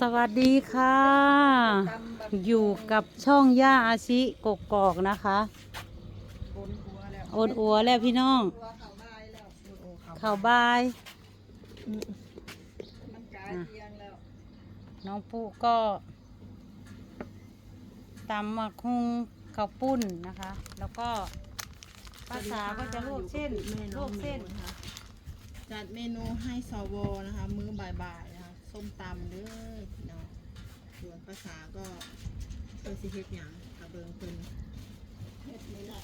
สวัสดีค่ะ อยู่กับช่องย่าอาชิกกอกนะคะโอนอัวแล้วพี่น้อง เข่าวบายมันกายเอียงแล้วน้องปุ๊ก็ตำหมักคุงข้าวปุ้นนะคะ แล้วก็ภาษาก็จะลวกเส้นลวกเส้น จัดเมนูให้สวนะคะ มื้อบ่ายๆ ส้มตำเด้อพี่น้องส่วนภาษาก็เพิ่นสิเฮ็ดหยังกระเบิงเพิ่นเฮ็ดนี่แหละ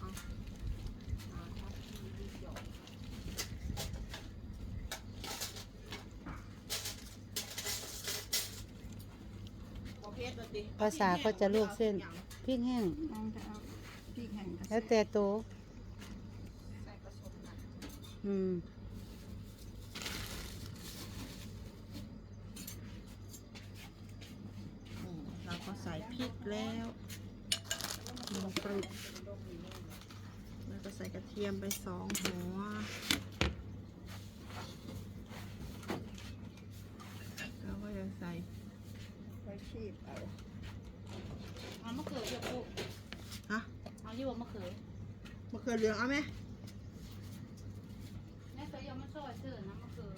เอาเอาครับที่จบบ่เผ็ดบ่ติภาษาก็จะลวกเส้นพริกแห้งน้องจะเอาพริกแห้งกับแล้วแต่โตวใส่ผสมกันอืม นี่เราก็ใส่พ ริกแล้วหมูกรุบแล้วก็ใส่กระเทียมไปสองหัวแล้วก็จะใส่ไว้ชีบเอาเอามะเขือเยอะปุ๊ฮะเอายี่ว่ามะเขือมะเขือเหลืองเอาไหมแม่เคยเอามาซอยเสื้อนะมะเขือ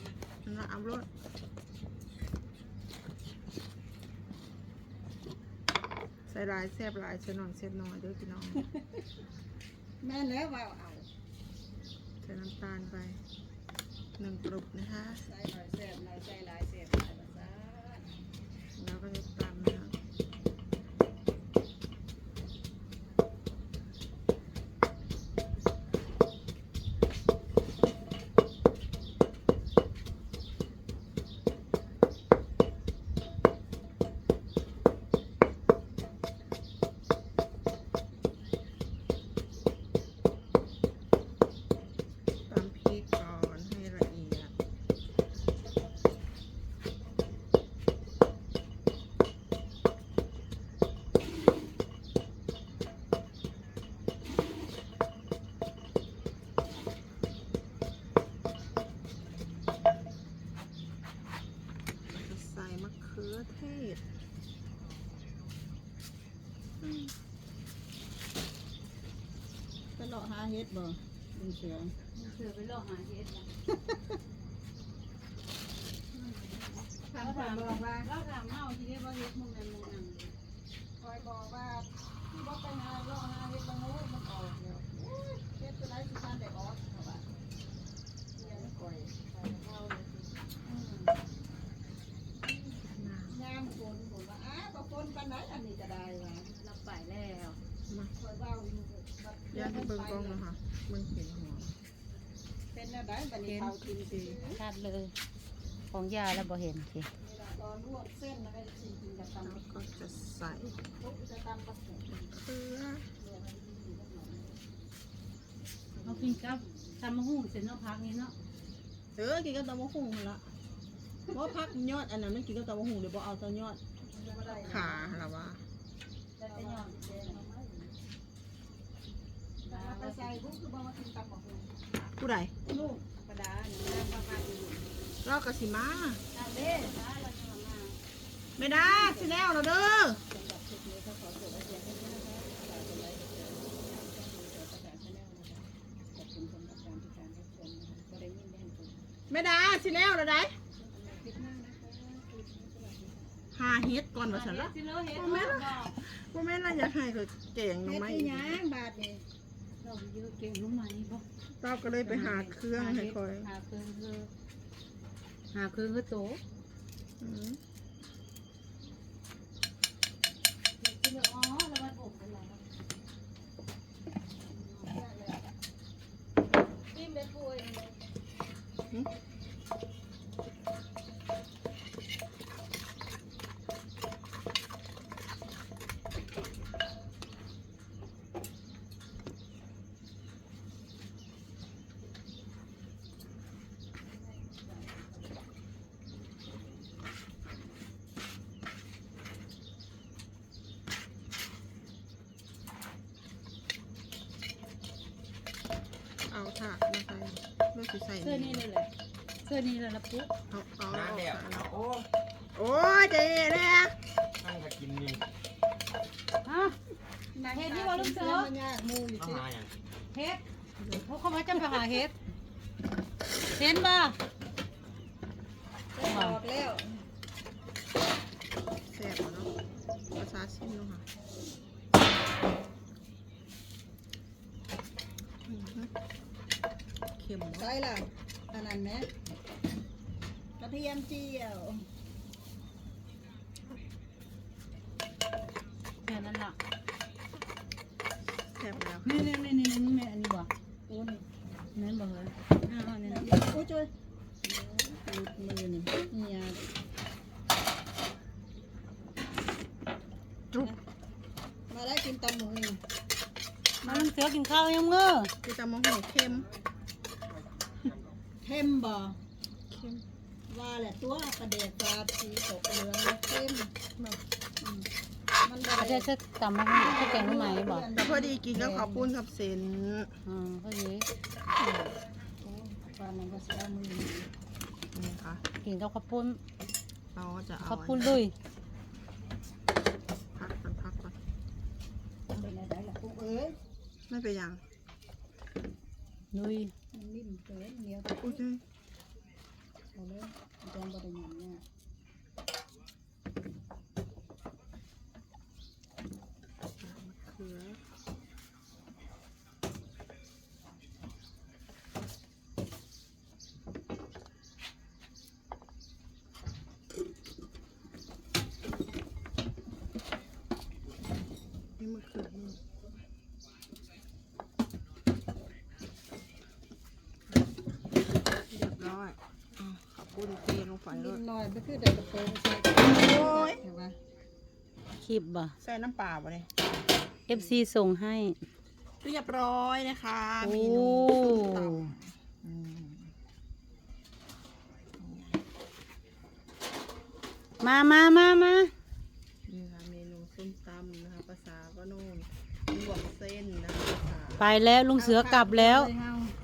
นั่นละเอารส ส่หลายแซ่บหลายใส่หน่อยแซ่บน้อยเด้อพี่น้องแม่แล้วว่าเอาใส่น้ำตาลไปหนึ่งกรุบนะคะ ใส่หน่อยแซ่บหน่อยใส่หลายแซ่บ ตลอดหาเฮ็ดบ่ลุงเสือมะเขือไปลอกหาเห็ดนะทางผ่านบอกว่าเราถามเฮาที่ได้ว่าเห็ดมุงนั้นมุงนั้นคอยบอกว่าที่บ่ไปหาเลาะหาเฮ็ดบางโน้มันออกแล้วโอ้ยเฮ็ดตัวไหนสิทานได้ออกเขาว่าเรียนก่อยไปเข้าเลยสิอืมยามฝนฝนว่าอ้าบ่ฝนปานไหนอันนี้ก็ได้ว่า เราไปแล้ว มา คอยเว้าอยู่บัด ย่างให้เบิ่งก ล้องนะคะเบิ่งเห็นหัวเป็นแนวใดบัดนี้เขากินสิชัดเลย ของยาแล้วบ่เห็นสิตอนลวกเส้นแล้วก็สิกินกับตำแล้วก็จะใส่ทุกจะตำกับหมูเกลือเอากินกับตำมะฮุ่งเสร็จเนาะพักนี้เนาะเออกินกับตำมะฮุ่งกันละเพราะพักยอดอันนั้นไม่กินกับตำมะฮุ่งเดี๋ยวบอเอาตัวยอดขาหรอวะแต่ยอม ไปใส่บุกคือบอกว่ากินตำบักหุ่งผู้ใดลูกกระดาษนี่นะประมาณนี้เรากะสิมานั่นเด้ร้านเราจะมาไม่ได้สิแล้วเราเด้อสำหรับคลิปนี้ก็ขอจบไว้เพียงเท่านี้นะคะฝากกดไลค์กดแชร์กดติดตามช่องดูเสือประกาศชาแนลนะคะขอบคุณสำหรับการติดตามรับชมนะคะก็ได้ยินได้เห็นผลไม่ได้สิแล้วเราได้คลิปหน้านะคะคลิปนี้สวัสดีค่ะหาเฮ็ดก่อนว่าฉันละสิเลเฮ็ดบ่แม่นล่ะว่าแม่นเราอยากให้เขาเก่งหน่อเฮ็ดไม้ที่หยังบาทนี่ เราเยอะเก่งรู้ไหมบ่เราก็เลยไปหาเครื่องให้คอย หาเครื่องคือหาเครื่องคือโตอืมสิเลอ๋อแล้วมันอบกันแล้วจิ้มเบ็ดปุย เอาถาดมาใส่เลือกสิใส่เสื้อนี่เลยแหละเสื้อคืนนี้แล้วนะปุ๊เอาเอาน้าเอาแดดเอาโอ้โอ้ยเจ๊เนี่ยนั่งก็กินนี่ฮะเห็นที่ว่าลูกเสือมันยากมูอยู่เอาที่หาอย่างเฮ็ดพวกเขามาจะไปหาเฮ็ดเห็นบ่ออกแล้วแซ่บบ่เนาะภาษาชิมเนาะค่ะอื้อหือ เค็มใช่เนาะล่ะอันนั้นไหมกระเทียมเจียวแค่นั้นล่ะแซ่บแล้วนี่นี่นี่นี่นี่แม่อันนี้บ่โอ้นี่นั่นบ่เลยอ้าวนี่นะโอ้ยจุ้ยหลุดมือนี่เนี่ยจุ๊บมาได้กินตำหมูมาลุงเสือกินข้าวยังเงอคือจะมองหูเค็ม เข้มบ่เค็มว่าแหละตัวกระเดดปลาสีตกเหลืองแล้วเข้มแบบอืมมันบ่อาจได้จะจะตำมาให้จะแกงรู้ไหมบ่แต่พอดีกินกับข้าวปุ้นกับเส้นอืมพอดีโอ้ปลามันก็เสียมือนี่ค่ะ กินกับข้าวปุ้นเราก็จะเอาข้าวปุ้นลุยพักก่อนพักก่อนเป็นอะไรล่ะปุ๊กเอ้ยไม่เป็นอย่างลุย มันนิ่มเกินเหนียวโอเคเอาเลยมันจะบ่ได้หยังเนี่ย เขือนี่มะเขือนี่เรียบร้อยอะขอบคุณเทลง ไปเลนิยดหน่อยไม่คือได้กระโปรงใส่โอ้ย เห็นปะคลิปบ่ ใส่น้ำเปล่าไปเลย FC ส่งให้ เรียบร้อยนะคะโอ้ เมนูส้มตำอืมมามามามานี่ค่ะเมนูส้มตำนะคะภาษาก็โน่นลวกเส้นนะคะภาษาไปแล้วลุงเสือกลับแล้วทานเ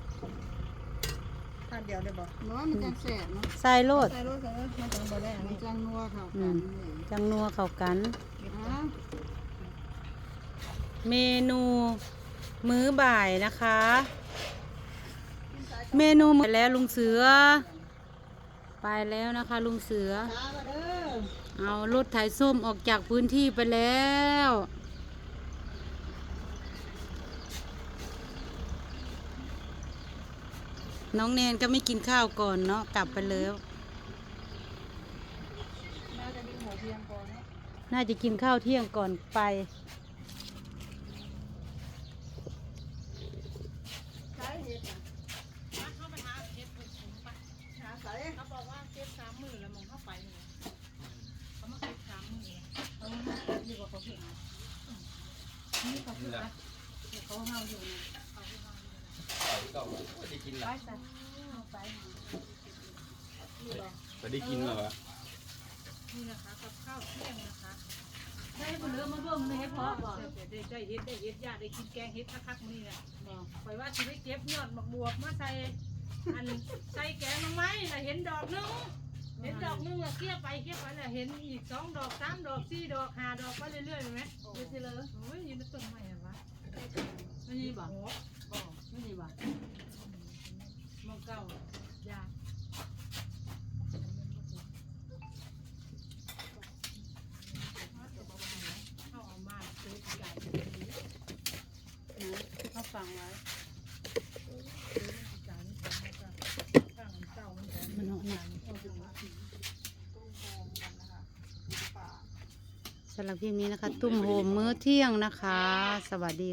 ดียวได้บอกเนาะมันจังแสบเนาะใส่โลดใส่รถใส่รถมันจังบ่ได้มันจังนัวเข้าอืกันมจังนัวเข้ากันอ้าวเมนูมื้อบ่ายนะคะ เมนูมื้อไปแล้วลุงเสือ ไปแล้วนะคะลุงเสือตาก็เด้อเอารถไถส้มออกจากพื้นที่ไปแล้ว น้องเนนก็ไม่กินข้าวก่อนเนาะกลับไปแล้วน่าจะมีหมูเพียงพอนน่าจะกินข้าวเที่ยงก่อนไปใช้เห็ดอะหาใส่เขาบอกว่าเก็บสามมือแล้วมองเข้าไปเลยเขามาเก็บสามมือเขาดีกว่าเขาเห็นนี่เขาคือว่าเขาเฮาอยู่นะก็ได้ กินไปส่เอไปได้กินเหรอนี่นะคะกับข้าวเที่ยงนะคะได้ผลเลือมาเบิ่งในเฮ็ดเพาะบอกได้ได้เฮ็ดได้เฮ็ดยาได้กินแกงเฮ็ดคักๆมื้อนี้น่ะบอกข่อยว่าสิไปเก็บยอดหมักบวบมาใส่อันใส่แกงหน่อไม้น่ะเห็นดอกหนึงเห็นดอกหนึงอะเกลี่ยไปเกลี่ยไปแล้วเห็นอีกสองดอกสามดอกสี่ดอกห้าดอกไปเรื่อยๆเห็นไหมเฮ็ดสิเลยโอ้ยยืนต้นไม้อวะไม่นี่บอกโอ้บอกไม่นี่ อกมองเก่ายาเข้าเอามาซื้อไก่เขาฟังไว้มันก็ข้างมันเหาะหนังสำหรับคลิปนี้นะคะ ตุ้มโฮมมื้อเที่ยงนะคะ สวัสดี